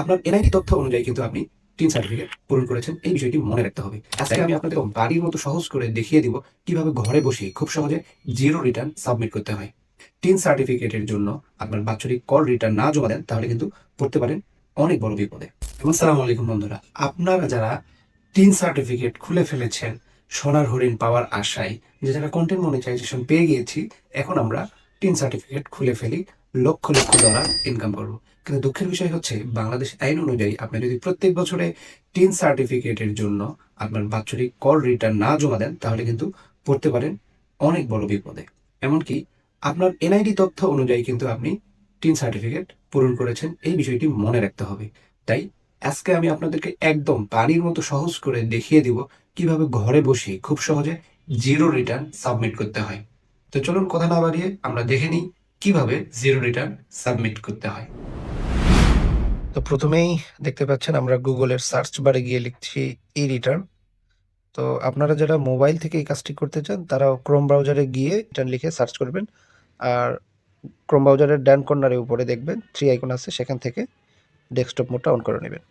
আপনার এনআইডি তথ্য অনুযায়ী কিন্তু আপনি টিন সার্টিফিকেট পূরণ করেছেন। এই বিষয়টি মনে রাখতে হবে। আজকে আমি আপনাদের বাড়ির মতো সহজ করে দেখিয়ে দিব কীভাবে ঘরে বসে খুব সহজে জিরো রিটার্ন সাবমিট করতে হয়। টিন সার্টিফিকেটের জন্য আপনার বাৎসরিক কল রিটার্ন না জমা দেন, তাহলে কিন্তু পড়তে পারেন অনেক বড় বিপদে। এবং সালাম আলাইকুম বন্ধুরা, আপনারা যারা টিন সার্টিফিকেট খুলে ফেলেছেন, সোনার হরিণ পাওয়ার আশায়, যে যারা কন্টেন্ট মনিটাইজেশন পেয়ে গিয়েছি, এখন আমরা টিন সার্টিফিকেট খুলে ফেলি, লক্ষ লক্ষ ডলার ইনকাম করব। কিন্তু দুঃখের বিষয় হচ্ছে, বাংলাদেশ আইন অনুযায়ী আপনি যদি প্রত্যেক বছরে টিন সার্টিফিকেটের জন্য আপনার বাৎসরিক কর রিটার্ন না জমা দেন, তাহলে কিন্তু পড়তে পারেন অনেক বড় বিপদে। এমনকি আপনার এনআইডি তথ্য অনুযায়ী কিন্তু আপনি টিন সার্টিফিকেট পূরণ করেছেন, এই বিষয়টি মনে রাখতে হবে। তাই আজকে আমি আপনাদেরকে একদম পানির মতো সহজ করে দেখিয়ে দিব কীভাবে ঘরে বসে খুব সহজে জিরো রিটার্ন সাবমিট করতে হয়। তো চলুন কথা না বাড়িয়ে আমরা দেখে নিই কীভাবে জিরো রিটার্ন সাবমিট করতে হয়। তো প্রথমেই দেখতে পাচ্ছেন আমরা গুগলের সার্চ বারে গিয়ে লিখছি ই রিটার্ন তো আপনারা যারা মোবাইল থেকে এই কাজটি করতে চান তারা ক্রোম ব্রাউজারে গিয়ে রিটার্ন লিখে সার্চ করবেন। আর ক্রোম ব্রাউজারের ডান কর্নারে উপরে দেখবেন থ্রি আইকন আছে, সেখান থেকে ডেস্কটপ মোডটা অন করে নেবেন।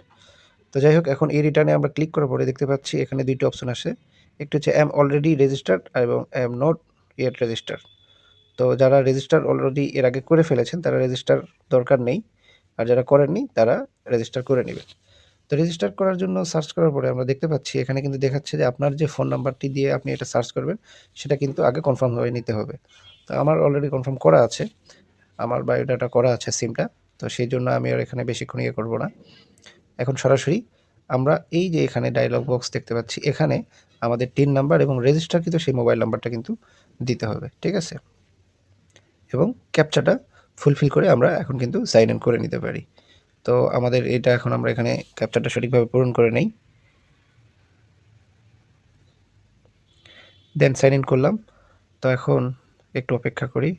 তো যাই হোক, এখন এই রিটার্নে আমরা ক্লিক করার পরে দেখতে পাচ্ছি এখানে দুইটি অপশন আসে। একটি হচ্ছে অ্যাম অলরেডি রেজিস্টার্ড এবং অ্যাম নট ইয়েট রেজিস্টার তো যারা রেজিস্টার অলরেডি এর আগে করে ফেলেছেন, তারা রেজিস্টার দরকার নেই। আর যারা করেননি, তারা রেজিস্টার করে নেবেন তো রেজিস্টার করার জন্য সার্চ করার পরে আমরা দেখতে পাচ্ছি, এখানে কিন্তু দেখাচ্ছে যে আপনার যে ফোন নাম্বারটি দিয়ে আপনি এটা সার্চ করবেন, সেটা কিন্তু আগে কনফার্ম হয়ে নিতে হবে। তো আমার অলরেডি কনফার্ম করা আছে, আমার বায়োডাটা করা আছে সিমটা তো সেই জন্য আমি আর এখানে বেশিক্ষণ ইয়ে করব না। এখন সরাসরি আমরা এই যে এখানে ডায়লগ বক্স দেখতে পাচ্ছি, এখানে আমাদের টিন নাম্বার এবং রেজিস্টারকৃত সেই মোবাইল নাম্বারটা কিন্তু দিতে হবে, ঠিক আছে? এবং ক্যাপচাটা ফুলফিল করে আমরা এখন কিন্তু সাইন ইন করে নিতে পারি। তো আমাদের এটা এখন আমরা এখানে ক্যাপচারটা সঠিকভাবে পূরণ করে নেই। দেন সাইন ইন করলাম। তো এখন একটু অপেক্ষা করি।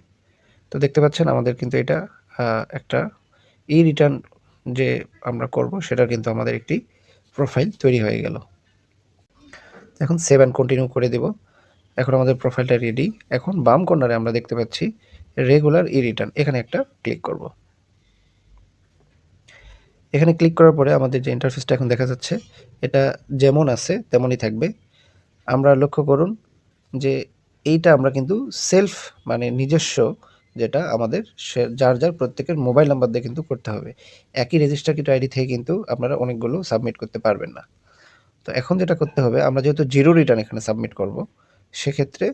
তো দেখতে পাচ্ছেন আমাদের কিন্তু এটা একটা ই রিটার্ন যে আমরা করব সেটা কিন্তু আমাদের একটি প্রোফাইল তৈরি হয়ে গেল। এখন সেভ অ্যান্ড কন্টিনিউ করে দেব। এখন আমাদের প্রোফাইলটা রেডি এখন বাম কর্নারে আমরা দেখতে পাচ্ছি রেগুলার ই রিটার্ন এখানে একটা ক্লিক করব। এখানে ক্লিক করার পরে আমাদের যে ইন্টারফেসটা এখন দেখা যাচ্ছে, এটা যেমন আছে তেমনই থাকবে। আমরা লক্ষ্য করুন যে এইটা আমরা কিন্তু সেলফ মানে নিজস্ব যেটা আমাদের যার যার প্রত্যেকের মোবাইল নাম্বার দিয়ে কিন্তু করতে হবে। একই রেজিস্টারকৃত আইডি থেকে কিন্তু আপনারা অনেকগুলো সাবমিট করতে পারবেন না। তো এখন যেটা করতে হবে, আমরা যেহেতু জিরো রিটার্ন এখানে সাবমিট করব, সেক্ষেত্রে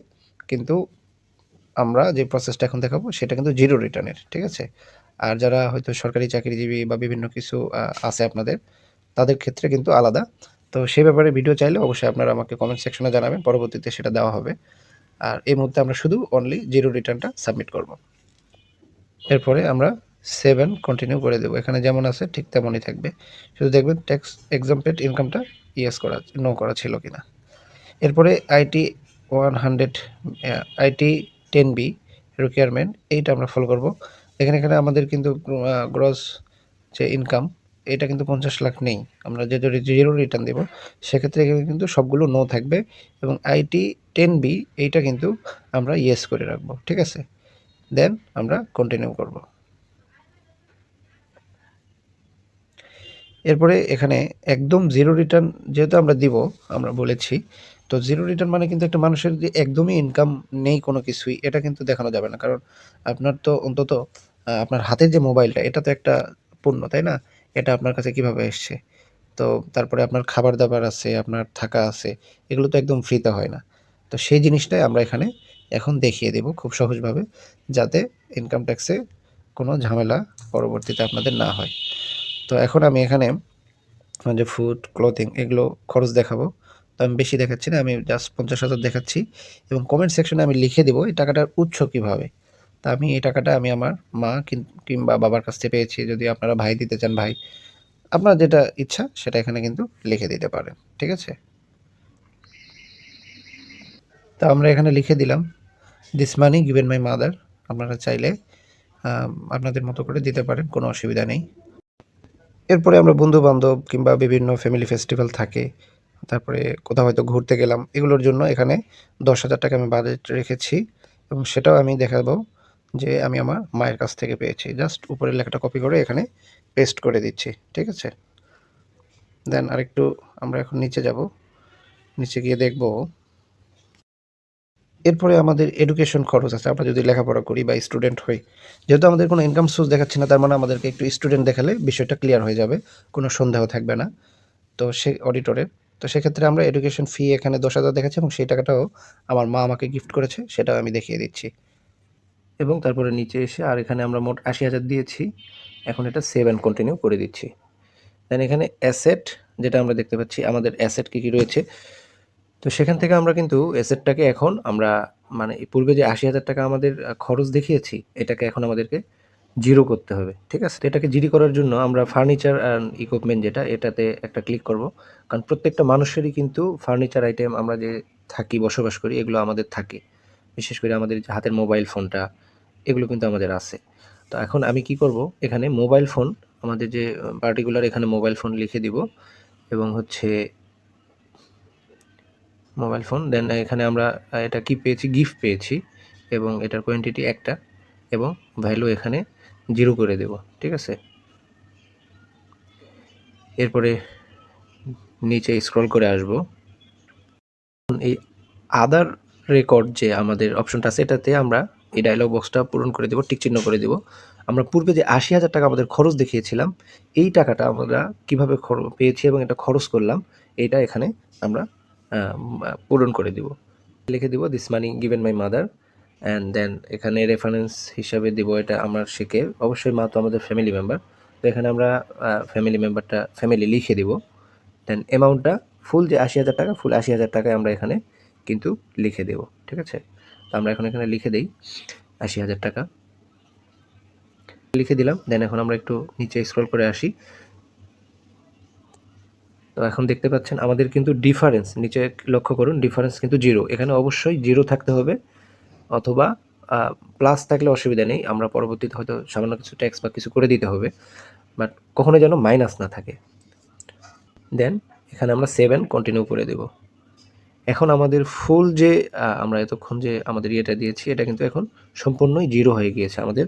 কিন্তু আমরা যে প্রসেসটা এখন দেখাবো, সেটা কিন্তু জিরো রিটার্নের ঠিক আছে? আর যারা হয়তো সরকারি চাকরিজীবী বা বিভিন্ন কিছু আছে আপনাদের, তাদের ক্ষেত্রে কিন্তু আলাদা। তো সেই ব্যাপারে ভিডিও চাইলে অবশ্যই আপনারা আমাকে কমেন্ট সেকশনে জানাবেন, পরবর্তীতে সেটা দেওয়া হবে। আর এই মুহূর্তে আমরা শুধু অনলি জিরো রিটার্নটা সাবমিট করব। এরপরে আমরা সেভেন কন্টিনিউ করে দেবো। এখানে যেমন আছে, ঠিক তেমনই থাকবে। শুধু দেখবেন ট্যাক্স এক্সাম্পেড ইনকামটা ইয়েস করা নো করা ছিল কিনা। এরপরে IT one hundred IT ten B requirement এইটা আমরা ফলো করব। এখানে এখানে আমাদের কিন্তু গ্রস যে ইনকাম এটা কিন্তু পঞ্চাশ লাখ নেই। আমরা যে জিরো রিটার্ন দেবো, সেক্ষেত্রে এখানে কিন্তু সবগুলো নো থাকবে এবং আইটি টেন বি এইটা কিন্তু আমরা ইয়েস করে রাখব, ঠিক আছে? দেন আমরা কন্টিনিউ করব। এরপরে এখানে একদম জিরো রিটার্ন যেহেতু আমরা দিব, আমরা বলেছি তো জিরো রিটার্ন মানে কিন্তু একটা মানুষের যে একদমই ইনকাম নেই কোনো কিছুই, এটা কিন্তু দেখানো যাবে না। কারণ আপনার তো অন্তত আপনার হাতের যে মোবাইলটা এটা তো একটা পণ্য, তাই না? এটা আপনার কাছে কীভাবে এসছে? তো তারপরে আপনার খাবার দাবার আছে, আপনার থাকা আছে, এগুলো তো একদম ফ্রিতে হয় না। তো সেই জিনিসটাই আমরা এখানে এখন দেখিয়ে দেব খুব সহজভাবে, যাতে ইনকাম ট্যাক্সে কোনো ঝামেলা পরবর্তীতে আপনাদের না হয়। তো এখন আমি এখানে, যে ফুড ক্লোথিং এগুলো খরচ দেখাবো। তো আমি বেশি দেখাচ্ছি না, আমি জাস্ট পঞ্চাশ হাজার দেখাচ্ছি। এবং কমেন্ট সেকশনে আমি লিখে দেবো এই টাকাটার উৎস কীভাবে। তা আমি এই টাকাটা আমি আমার মা কিংবা বাবার কাছ থেকে পেয়েছি, যদি আপনারা ভাই দিতে চান ভাই। আপনার যেটা ইচ্ছা সেটা এখানে কিন্তু লিখে দিতে পারেন, ঠিক আছে? তা আমরা এখানে লিখে দিলাম this money given my mother আপনারা চাইলে আপনাদের মতো করে দিতে পারেন, কোনো অসুবিধা নেই। এরপরে আমরা বন্ধু বান্ধব কিংবা বিভিন্ন ফ্যামিলি ফেস্টিভ্যাল থাকে তারপরে কোথাও হয়তো ঘুরতে গেলাম, এগুলোর জন্য এখানে দশ হাজার টাকা আমি বাজেট রেখেছি এবং সেটাও আমি দেখাবো যে আমি আমার মায়ের কাছ থেকে পেয়েছি। জাস্ট উপরের লেখাটা কপি করে এখানে পেস্ট করে দিচ্ছি, ঠিক আছে? দেন আরেকটু আমরা এখন নিচে যাব। নিচে গিয়ে দেখব। এরপরে আমাদের এডুকেশন খরচ আছে। আমরা যদি লেখাপড়া করি বা স্টুডেন্ট হই, যেহেতু আমাদের কোনো ইনকাম সোর্স দেখাচ্ছে না, তার মানে আমাদেরকে একটু স্টুডেন্ট দেখালে বিষয়টা ক্লিয়ার হয়ে যাবে, কোনো সন্দেহ থাকবে না। তো সে অডিটরের তো সেক্ষেত্রে আমরা এডুকেশন ফি এখানে দশ হাজার দেখাচ্ছি এবং সেই টাকাটাও আমার মা আমাকে গিফট করেছে, সেটাও আমি দেখিয়ে দিচ্ছি। এবং তারপরে নিচে এসে আর এখানে আমরা মোট আশি হাজার দিয়েছি, এখন এটা সেভ অ্যান্ড কন্টিনিউ করে দিচ্ছি। দেন এখানে অ্যাসেট যেটা আমরা দেখতে পাচ্ছি, আমাদের অ্যাসেট কী কী রয়েছে? তো সেখান থেকে আমরা কিন্তু অ্যাসেটটাকে এখন আমরা মানে পূর্বে যে আশি হাজার টাকা আমাদের খরচ দেখিয়েছি, এটাকে এখন আমাদেরকে জিরো করতে হবে, ঠিক আছে? এটাকে জিরি করার জন্য আমরা ফার্নিচার অ্যান্ড ইকুইপমেন্ট যেটা, এটাতে একটা ক্লিক করব। কারণ প্রত্যেকটা মানুষেরই কিন্তু ফার্নিচার আইটেম আমরা যে থাকি, বসবাস করি, এগুলো আমাদের থাকে। বিশেষ করে আমাদের হাতের মোবাইল ফোনটা এগুলো কিন্তু আমাদের আছে। তো এখন আমি কি করব? এখানে মোবাইল ফোন আমাদের যে পার্টিকুলার এখানে মোবাইল ফোন লিখে দিব এবং হচ্ছে মোবাইল ফোন দেন এখানে আমরা এটা কি পেয়েছি? গিফট পেয়েছি এবং এটার কোয়ান্টিটি একটা এবং ভ্যালু এখানে জিরো করে দেব, ঠিক আছে? এরপরে নিচে স্ক্রল করে আসব। এই আদার রেকর্ড যে আমাদের অপশনটা আছে, এটাতে আমরা এই ডায়লগ বক্সটা পূরণ করে দেব টিক চিহ্ন করে দেব। আমরা পূর্বে যে আশি হাজার টাকা আমাদের খরচ দেখিয়েছিলাম, এই টাকাটা আমরা কীভাবে পেয়েছি এবং এটা খরচ করলাম এইটা এখানে আমরা পূরণ করে দিব। লিখে দিব this money given my mother and then এখানে রেফারেন্স হিসাবে দিব এটা আমার শিখে। অবশ্যই মা তো আমাদের ফ্যামিলি মেম্বার তো এখানে আমরা ফ্যামিলি মেম্বারটা ফ্যামিলি লিখে দিব। দেন অ্যামাউন্টটা ফুল যে আশি হাজার টাকা ফুল আশি হাজার টাকায় আমরা এখানে কিন্তু লিখে দেব। ঠিক আছে? তো আমরা এখন এখানে লিখে দিই আশি হাজার টাকা। লিখে দিলাম। দেন এখন আমরা একটু নিচে স্ক্রল করে আসি। তো এখন দেখতে পাচ্ছেন আমাদের কিন্তু ডিফারেন্স নিচে লক্ষ্য করুন ডিফারেন্স কিন্তু জিরো এখানে অবশ্যই জিরো থাকতে হবে। অথবা প্লাস থাকলে অসুবিধা নেই। আমরা পরবর্তীতে হয়তো সামান্য কিছু ট্যাক্স বা কিছু করে দিতে হবে। বাট কখনো যেন মাইনাস না থাকে। দেন এখানে আমরা সেভেন কন্টিনিউ করে দেব। এখন আমাদের ফুল যে আমরা এতক্ষণ যে আমাদের ইয়েটা দিয়েছি, এটা কিন্তু এখন সম্পূর্ণই জিরো হয়ে গিয়েছে। আমাদের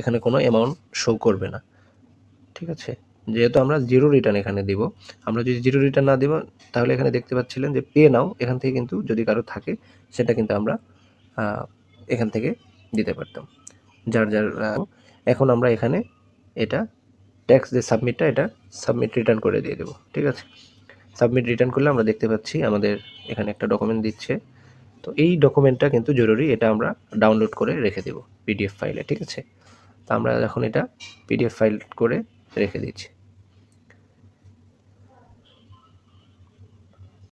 এখানে কোনো অ্যামাউন্ট শো করবে না। ঠিক আছে? যেহেতু আমরা জিরো রিটার্ন এখানে দিব। আমরা যদি জিরো রিটার্ন না দিব, তাহলে এখানে দেখতে পাচ্ছিলেন যে পে নাও এখান থেকে কিন্তু যদি কারও থাকে, সেটা কিন্তু আমরা এখান থেকে দিতে পারতাম। যার যার এখন আমরা এখানে এটা ট্যাক্স যে সাবমিটটা এটা সাবমিট রিটার্ন করে দিয়ে দেবো, ঠিক আছে? সাবমিট রিটার্ন করলে আমরা দেখতে পাচ্ছি আমাদের এখানে একটা ডকুমেন্ট দিচ্ছে। তো এই ডকুমেন্টটা কিন্তু জরুরি, এটা আমরা ডাউনলোড করে রেখে দেবো পিডিএফ ফাইলে ঠিক আছে? তো আমরা এখন এটা পিডিএফ ফাইল করে রেখে দিচ্ছি।